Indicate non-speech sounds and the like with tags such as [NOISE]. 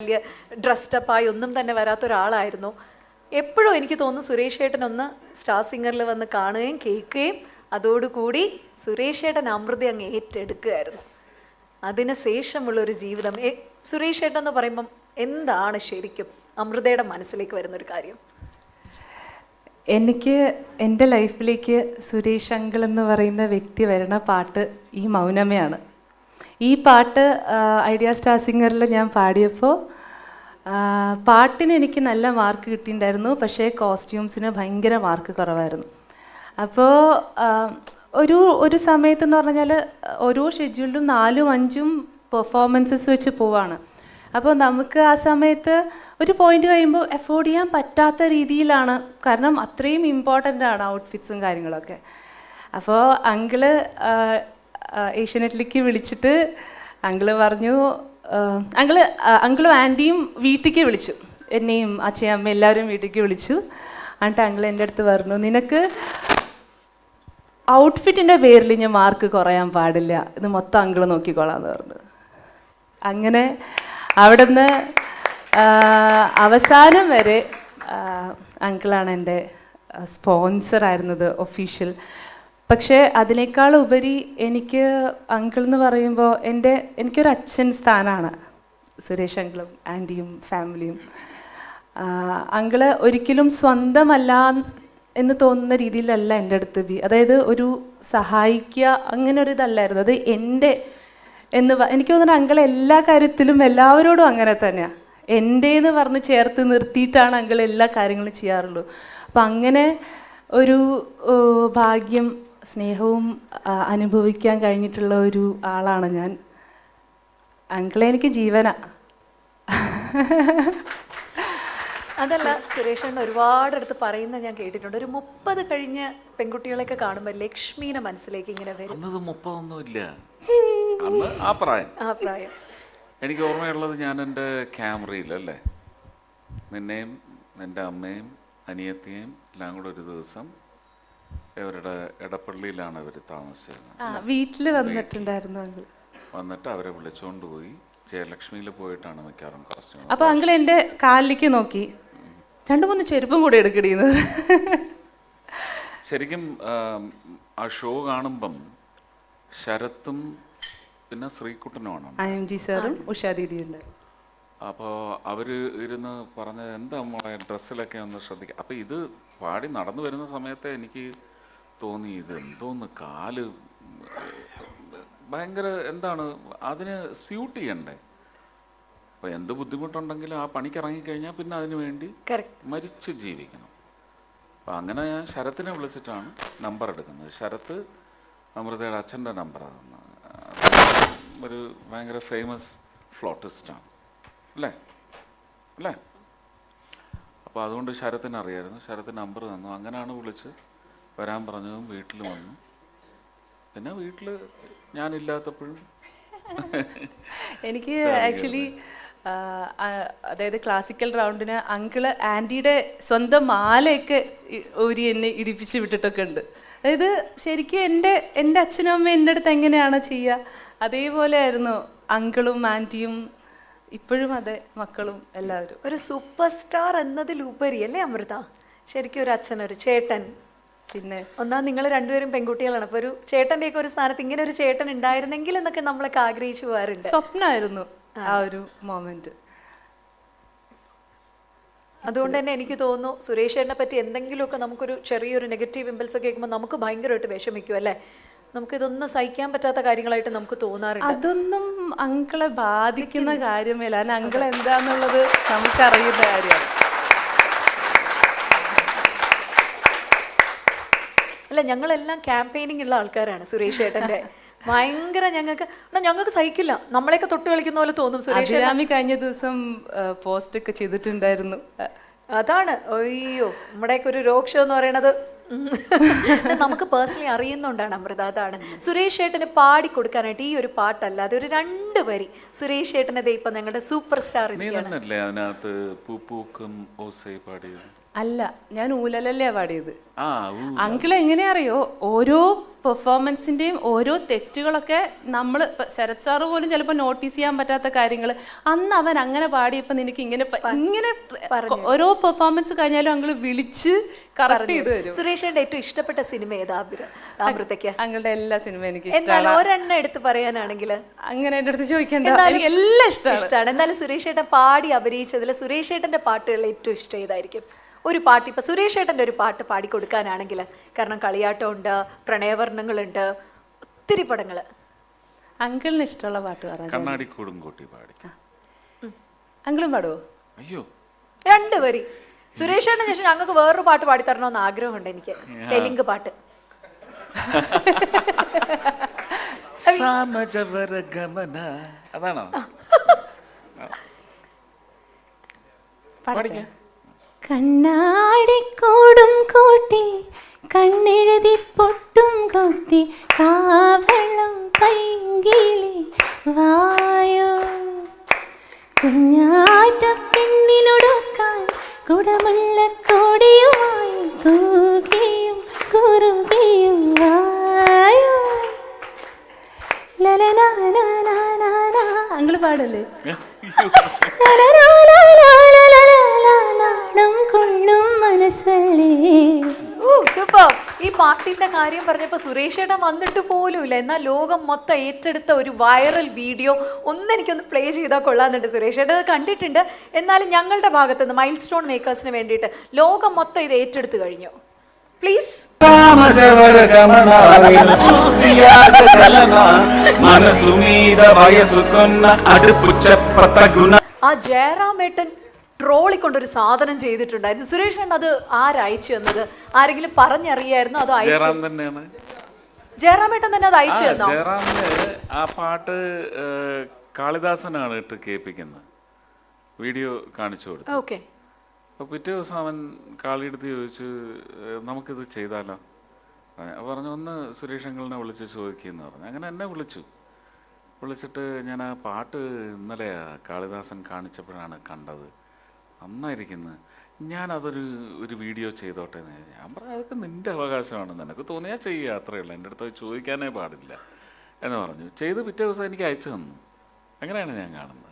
വലിയ ഡ്രസ്ഡപ്പായി ഒന്നും തന്നെ വരാത്ത ഒരാളായിരുന്നു എപ്പോഴും എനിക്ക് തോന്നുന്നു സുരേഷ് ഏട്ടൻ ഒന്ന് സ്റ്റാർ സിംഗറിൽ വന്ന് കാണുകയും കേൾക്കുകയും അതോടുകൂടി സുരേഷ് ഏട്ടൻ അമൃതി അങ്ങ് ഏറ്റെടുക്കുകയായിരുന്നു. അതിന് ശേഷമുള്ളൊരു ജീവിതം. സുരേഷ് ഏട്ടൻ എന്ന് പറയുമ്പം എന്താണ് ശരിക്കും അമൃതയുടെ മനസ്സിലേക്ക് വരുന്നൊരു കാര്യം? എനിക്ക് എന്റെ ലൈഫിലേക്ക് സുരേഷ് അങ്കിൾ എന്ന് പറയുന്ന വ്യക്തി വരുന്ന പാട്ട് ഈ മൗനമയാണ് ഈ പാട്ട് ഐഡിയ സ്റ്റാർ സിംഗറിൽ ഞാൻ പാടിയപ്പോൾ പാട്ടിന് എനിക്ക് നല്ല മാർക്ക് കിട്ടിയിട്ടുണ്ടായിരുന്നു പക്ഷേ കോസ്റ്റ്യൂംസിന് ഭയങ്കര മാർക്ക് കുറവായിരുന്നു. അപ്പോൾ ഒരു ഒരു സമയത്തെന്ന് പറഞ്ഞാൽ ഓരോ ഷെഡ്യൂളിലും നാലും അഞ്ചും പെർഫോമൻസസ് വെച്ച് പോവാണ്. അപ്പോൾ നമുക്ക് ആ സമയത്ത് ഒരു പോയിന്റ് കഴിയുമ്പോൾ എഫോർഡ് ചെയ്യാൻ പറ്റാത്ത രീതിയിലാണ് കാരണം അത്രയും ഇമ്പോർട്ടന്റ് ആണ് ഔട്ട്ഫിറ്റ്സും കാര്യങ്ങളൊക്കെ. അപ്പോൾ അങ്കിൾ ഏഷ്യനെറ്റിലേക്ക് വിളിച്ചിട്ട് അങ്കിൾ പറഞ്ഞു അങ്കിൾ അങ്കിളും ആന്റിയും വീട്ടിലേക്ക് വിളിച്ചു. എന്നെയും അച്ഛയും അമ്മയും എല്ലാവരും വീട്ടിലേക്ക് വിളിച്ചു. എന്നിട്ട് അങ്കിൾ എന്റെ അടുത്ത് പറഞ്ഞു നിനക്ക് ഔട്ട്ഫിറ്റിന്റെ പേരിൽ ഞാൻ മാർക്ക് കുറയാൻ പാടില്ല. ഇത് മൊത്തം അങ്കിൾ നോക്കിക്കോളാന്ന് പറഞ്ഞു. അങ്ങനെ അവിടെ നിന്ന് അവസാനം വരെ അങ്കിളാണ് എന്റെ സ്പോൺസർ ആയിരുന്നത് ഒഫീഷ്യൽ പക്ഷേ അതിനേക്കാൾ ഉപരി എനിക്ക് അങ്കിൾ എന്ന് പറയുമ്പോൾ എന്റെ എനിക്കൊരു അച്ഛൻ സ്ഥാനമാണ് സുരേഷ് അങ്കിളും ആന്റിയും ഫാമിലിയും അങ്കിൾ ഒരിക്കലും സ്വന്തമല്ല എന്ന് തോന്നുന്ന രീതിയിലല്ല എന്റെ അടുത്ത് ബി അതായത് ഒരു സഹായിക്കുക അങ്ങനെ ഒരു ഇതല്ലായിരുന്നു അത് എന്റെ എന്ന് എനിക്ക് തോന്നുന്നു അങ്കിൾ എല്ലാ കാര്യത്തിലും എല്ലാവരോടും അങ്ങനെ തന്നെയാണ് എന്റെ എന്ന് പറഞ്ഞ് ചേർത്ത് നിർത്തിയിട്ടാണ് അങ്കിൾ എല്ലാ കാര്യങ്ങളും ചെയ്യാറുള്ളൂ. അപ്പം അങ്ങനെ ഒരു ഭാഗ്യം സ്നേഹവും അനുഭവിക്കാൻ കഴിഞ്ഞിട്ടുള്ള ഒരു ആളാണ് ഞാൻ. അങ്കിളെ എനിക്ക് ജീവനാ. അതല്ല സുരേഷ് ഏട്ടൻ ഒരുപാട് അടുത്ത് പറയുന്നത് ഞാൻ കേട്ടിട്ടുണ്ട്. ഒരു മുപ്പത് കഴിഞ്ഞ പെൺകുട്ടികളെയൊക്കെ കാണുമ്പോൾ ലക്ഷ്മീനെ മനസ്സിലേക്ക് ഇങ്ങനെ വരും. അന്നത് മുപ്പതൊന്നും ഇല്ല. [LAUGHS] അന്ന് ആ പ്രായം. ആ പ്രായം. എനിക്ക് ഓർമ്മയുള്ളത് ഞാൻ എന്റെ ക്യാമറയിലല്ലേ നിന്നെയും എന്റെ അമ്മയും അനിയത്തിയും എല്ലാം കൂടെ ഒരു ദിവസം ഇവരുടെ എടപ്പള്ളിയിലാണ് ഇവർ താമസിച്ചിരുന്നത്. വീട്ടിൽ വന്നിട്ടുണ്ടായിരുന്നു അങ്കിൾ. വന്നിട്ട് അവരെ വിളിച്ചുകൊണ്ട് പോയി. ജയലക്ഷ്മിയിൽ പോയിട്ടാണ് മിക്കവാറും കോസ്റ്റ്യൂം അപ്പൊ അങ്കിൾ എന്റെ കാലിലേക്ക് നോക്കി. രണ്ടു മൂന്ന് ചെരുപ്പും കൂടെ എടുക്കടിയെന്ന് ശരിക്കും ആ ഷോ കാണുമ്പം ശരത്തും പിന്നെ ശ്രീകുട്ടനുമാണ് ഐ എം ജി സാറും ഉഷാ അപ്പോൾ അവർ ഇരുന്ന് പറഞ്ഞ എന്താ നമ്മളെ ഡ്രസ്സിലൊക്കെ ഒന്ന് ശ്രദ്ധിക്കുക അപ്പോൾ ഇത് പാടി നടന്നു വരുന്ന സമയത്ത് എനിക്ക് തോന്നി ഇത് എന്തോന്ന് കാൽ ഭയങ്കര എന്താണ് അതിന് സ്യൂട്ട് ചെയ്യണ്ടേ? അപ്പോൾ എന്ത് ബുദ്ധിമുട്ടുണ്ടെങ്കിലും ആ പണിക്ക് ഇറങ്ങിക്കഴിഞ്ഞാൽ പിന്നെ അതിന് വേണ്ടി മരിച്ച് ജീവിക്കണം. അപ്പം അങ്ങനെ ഞാൻ ശരത്തിനെ വിളിച്ചിട്ടാണ് നമ്പർ എടുക്കുന്നത്. ശരത്ത് അമൃതയുടെ അച്ഛന്റെ നമ്പറാണ് ഒരു ഭയങ്കര ഫേമസ് ഫ്ലോട്ടിസ്റ്റാണ് അല്ലേ? അല്ലേ? അപ്പോൾ അതുകൊണ്ട് ശരത്തിന് അറിയായിരുന്നു ശരത്തിന് നമ്പർ തന്നു. അങ്ങനെയാണ് വിളിച്ച് വരാൻ പറഞ്ഞതും വീട്ടിൽ വന്നു. പിന്നെ വീട്ടിൽ ഞാനില്ലാത്തപ്പോഴും എനിക്ക് [LAUGHS] ആക്ച്വലി അതായത് ക്ലാസിക്കൽ റൗണ്ടിന് അങ്കിൾ ആന്റിയുടെ സ്വന്തം മാലയൊക്കെ ഊരി എന്നെ ഇടിപ്പിച്ച് വിട്ടിട്ടൊക്കെ ഉണ്ട്. അതായത് ശരിക്കും എന്റെ എന്റെ അച്ഛനും അമ്മയും എന്റെ അടുത്ത് എങ്ങനെയാണ് ചെയ്യുക അതേപോലെ ആയിരുന്നു അങ്കിളും ആന്റിയും ഇപ്പോഴും അതെ മക്കളും എല്ലാവരും. ഒരു സൂപ്പർ സ്റ്റാർ എന്നതിലുപരി അല്ലേ അമൃത? ശരിക്കും ഒരു അച്ഛൻ ഒരു ചേട്ടൻ. പിന്നെ ഒന്നാ നിങ്ങൾ രണ്ടുപേരും പെൺകുട്ടികളാണ്. അപ്പൊ ഒരു ചേട്ടന്റെയൊക്കെ ഒരു സ്ഥാനത്ത് ഇങ്ങനെ ഒരു ചേട്ടൻ ഉണ്ടായിരുന്നെങ്കിൽ എന്നൊക്കെ നമ്മളൊക്കെ ആഗ്രഹിച്ചു പോകാറുണ്ട്. സ്വപ്നമായിരുന്നു ആ. ഒരു മൊമെന്റ് അതുകൊണ്ട് തന്നെ എനിക്ക് തോന്നുന്നു സുരേഷ് ചേട്ടനെ പറ്റി എന്തെങ്കിലുമൊക്കെ നമുക്കൊരു ചെറിയൊരു നെഗറ്റീവ് ഇമ്പൽസ് ഒക്കെ കേൾക്കുമ്പോൾ നമുക്ക് ഭയങ്കരമായിട്ട് വിഷമിക്കും അല്ലേ? നമുക്ക് ഇതൊന്നും സഹിക്കാൻ പറ്റാത്ത കാര്യങ്ങളായിട്ട് നമുക്ക് തോന്നാറുണ്ട്. അതൊന്നും അങ്കിളെ ബാധിക്കുന്ന കാര്യമല്ല അല്ല അങ്കിൾ എന്താന്നുള്ളത് നമുക്കറിയുന്ന കാര്യമാണ്. അല്ല ഞങ്ങളെല്ലാം ക്യാമ്പയിനിങ് ഉള്ള ആൾക്കാരാണ് സുരേഷ് ഏട്ടന്റെ. ഭയങ്കര ഞങ്ങൾക്ക് എന്നാ ഞങ്ങൾക്ക് സഹിക്കില്ല. നമ്മളെയൊക്കെ തൊട്ട് കളിക്കുന്ന പോലെ തോന്നും സുരേഷ് അഭിരാമി കഴിഞ്ഞ ദിവസം പോസ്റ്റ് ഒക്കെ ചെയ്തിട്ടുണ്ടായിരുന്നു. അതാണ്. അയ്യോ നമ്മുടെയൊക്കെ ഒരു രോക്ഷം ഷോ എന്ന് പറയണത് നമുക്ക് പേഴ്സണലി അറിയുന്നുണ്ടാണ് അമൃത അതാണ്. സുരേഷ് ഏട്ടന് പാടി കൊടുക്കാനായിട്ട് ഈ ഒരു പാട്ടല്ലാതെ അതൊരു രണ്ട് വരി. സുരേഷ് ഏട്ടനത് ഇപ്പൊ ഞങ്ങളുടെ സൂപ്പർ സ്റ്റാർ നീ തന്നെയല്ലേ അതിനകത്ത് പൂപ്പൂക്കും ഓസൈ പാടിയത്? അല്ല ഞാൻ ഊലലല്ലേ പാടിയത്? ആ അങ്കിൾ എങ്ങനെയാ അറിയോ? ഓരോ പെർഫോമൻസിന്റെയും ഓരോ തെറ്റുകളൊക്കെ നമ്മൾ ശരത് സാറ് പോലും ചിലപ്പോൾ നോട്ടീസ് ചെയ്യാൻ പറ്റാത്ത കാര്യങ്ങൾ അന്ന് അവൻ അങ്ങനെ പാടിയപ്പോൾ നിനക്ക് ഇങ്ങനെ ഇങ്ങനെ ഓരോ പെർഫോമൻസ് കഴിഞ്ഞാലും അങ്കിൾ വിളിച്ച് കറക്റ്റ് ചെയ്ത് തരും. സുരേഷേട്ടന്റെ ഏറ്റവും ഇഷ്ടപ്പെട്ട സിനിമ ഏതാ അമൃ- അമൃതയ്ക്ക് അങ്ങളുടെ എല്ലാ സിനിമ എനിക്ക് എന്നാൽ ഒരെണ്ണം എടുത്ത് പറയാനാണെങ്കിൽ അങ്ങനെ എന്റെ അടുത്ത് ചോദിക്കേണ്ട. എനിക്ക് എല്ലാം ഇഷ്ടമാണ്. ഇഷ്ടമാണ്. എന്നാലും സുരേഷ് ഏട്ടൻ പാടി അഭിനയിച്ചതിൽ സുരേഷ് ഏട്ടന്റെ പാട്ടുകളിൽ ഏറ്റവും ഇഷ്ടം ഏതായിരിക്കും? ഒരു പാട്ട് ഇപ്പോൾ സുരേഷ് ഏട്ടന്റെ ഒരു പാട്ട് പാടിക്കൊടുക്കാനാണെങ്കിൽ കാരണം കളിയാട്ടമുണ്ട് പ്രണയവർണങ്ങളുണ്ട് ഒത്തിരി പടങ്ങൾ അങ്കിളിന് ഇഷ്ടമുള്ള പാട്ട് പറയാം കണ്ണാടി പാടി. അങ്കിളും പാടുവോ? അയ്യോ. രണ്ട് വരി. സുരേഷ് ഏട്ടൻ ശേഷം ഞങ്ങൾക്ക് വേറൊരു പാട്ട് പാടിത്തരണമെന്ന് ആഗ്രഹമുണ്ട് എനിക്ക്. തെലുങ്ക് പാട്ട്. [LAUGHS] അതാണോ? പാടിക്കാം. കണ്ണാടിക്കൂടും കൂട്ടി കണ്ണെഴുതി പൊട്ടും കൊത്തി കാവളം പൈങ്കിളി വായോ. കുഞ്ഞാറ്റ പെണ്ണിനൊടുക്കാൻ കുടമുള്ള കോടിയുമായി കൂകിയും കുറുകിയും വായോ. ലലനാനാനാനാ അങ്ങൾ പാടല്ലേ? സൂപ്പർ. ഈ പാട്ടിന്റെ കാര്യം പറഞ്ഞപ്പോ സുരേഷ് വന്നിട്ട് പോലും ഇല്ല എന്നാൽ ലോകം മൊത്തം ഏറ്റെടുത്ത ഒരു വൈറൽ വീഡിയോ ഒന്ന് എനിക്കൊന്ന് പ്ലേ ചെയ്താൽ കൊള്ളാന്നുണ്ട് സുരേഷ് ഏട്ടൻ. കണ്ടിട്ടുണ്ട്. എന്നാലും ഞങ്ങളുടെ ഭാഗത്ത് നിന്ന് മൈൽ സ്റ്റോൺ മേക്കേഴ്സിന് വേണ്ടിയിട്ട് ലോകം മൊത്തം ഇത് ഏറ്റെടുത്ത് കഴിഞ്ഞു. പ്ലീസ് ആ ജയറാം ഏട്ടൻ ട്രോളിക്കൊണ്ടൊരു സാധനം ചെയ്തിട്ടുണ്ടായിരുന്നു. സുരേഷ് അത് ആരയച്ചു എന്നത് ആരെങ്കിലും പറഞ്ഞറിയായിരുന്നു? അത് അയച്ചു? ജയറാം ഏട്ടൻ തന്നെ അത് അയച്ചു ആ പാട്ട് കാളിദാസനാണ് ഇട്ട് കേൾപ്പിക്കുന്നത്. വീഡിയോ കാണിച്ചു കൊടുത്തു. ഓക്കെ. അപ്പോൾ പിറ്റേ ദിവസം അവൻ കാളിയെടുത്ത് ചോദിച്ചു നമുക്കിത് ചെയ്താലോ? പറഞ്ഞു. ഒന്ന് സുരേഷ് അങ്കിളിനെ വിളിച്ച് ചോദിക്കുന്നു പറഞ്ഞു. അങ്ങനെ എന്നെ വിളിച്ചു. വിളിച്ചിട്ട് ഞാൻ ആ പാട്ട് ഇന്നലെ കാളിദാസൻ കാണിച്ചപ്പോഴാണ് കണ്ടത്. നന്നായിരിക്കുന്നു. ഞാനതൊരു ഒരു വീഡിയോ ചെയ്തോട്ടെ എന്ന് ഞാൻ പറഞ്ഞു അതൊക്കെ നിന്റെ അവകാശമാണ്. നിനക്ക് തോന്നിയാൽ ചെയ്യുക. അത്രയേ ഉള്ളൂ. എന്റെ അടുത്ത് ചോദിക്കാനേ പാടില്ല. എന്ന് പറഞ്ഞു. ചെയ്ത് പിറ്റേ ദിവസം എനിക്ക് അയച്ചു തന്നു. അങ്ങനെയാണ് ഞാൻ കാണുന്നത്.